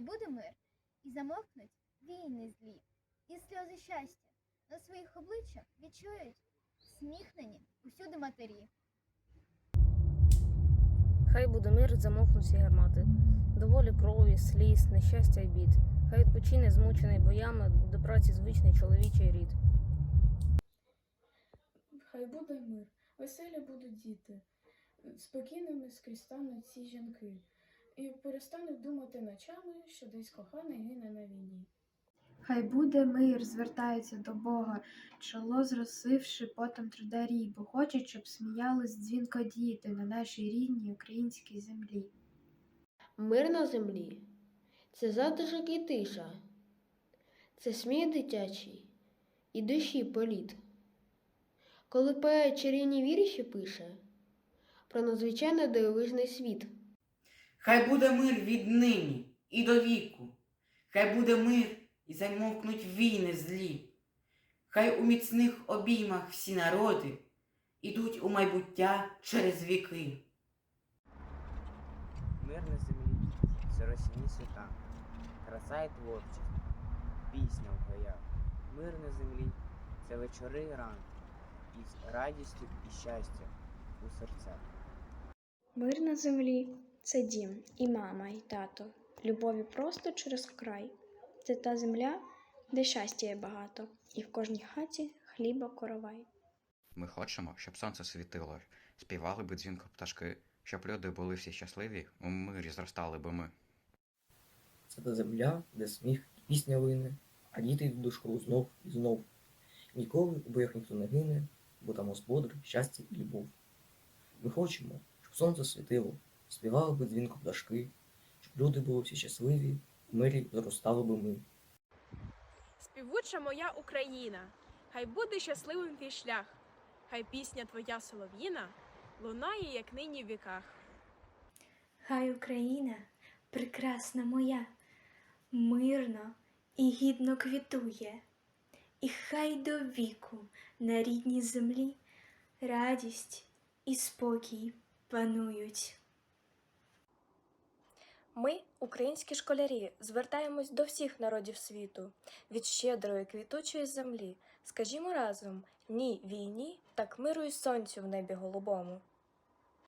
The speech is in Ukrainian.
буде мир, і замовкнуть війни злі, і сльози щастя на своїх обличчях відчують сміхнені усюди матері. Хай буде мир, замовкнуть гармати. Доволі крові, сліз, нещастя й бід. Хай відпочине змучений боями до праці звичний чоловічий рід. Хай буде мир, веселі будуть діти, спокійними скрізь стануть ці жінки, і перестануть думати ночами, що десь коханий гине на війні. Хай буде мир, звертається до Бога, чоло зросивши потом трударі, бо хочуть, щоб сміялись дзвінко діти на нашій рідній українській землі. Мир на землі це затишок і тиша, це сміх дитячий і душі політ. Коли поет чарівні вірші пише про надзвичайно дивовижний світ. Хай буде мир віднині і до віку, хай буде мир і замовкнуть війни злі. Хай у міцних обіймах всі народи ідуть у майбуття через віки. Мир на землі, це російні свята, краса і творчість, пісня в гаях. Мир на землі це вечори і ранки, із радістю і щастям у серцях. Мир на землі це дім, і мама, і тато, любові просто через край. Це та земля, де щастя є багато, і в кожній хаті хліба коровай. Ми хочемо, щоб сонце світило, співали би дзвінко пташки, щоб люди були всі щасливі, у мирі зростали би ми. Це та земля, де сміх і пісня лине, а діти йдуть до школи знов і знов. Ніколи у боях ніхто не гине, бо там господар, щастя і любов. Ми хочемо, щоб сонце світило, співали би дзвінко пташки, щоб люди були всі щасливі, у мирі зростали би ми. Співуча моя Україна, хай буде щасливим твій шлях, хай пісня твоя солов'їна лунає, як нині в віках. Хай Україна, прекрасна моя, мирно і гідно квітує, і хай до віку на рідній землі радість і спокій панують. Ми, українські школярі, звертаємось до всіх народів світу від щедрої квітучої землі. Скажімо разом ні війні, так миру і сонцю в небі голубому.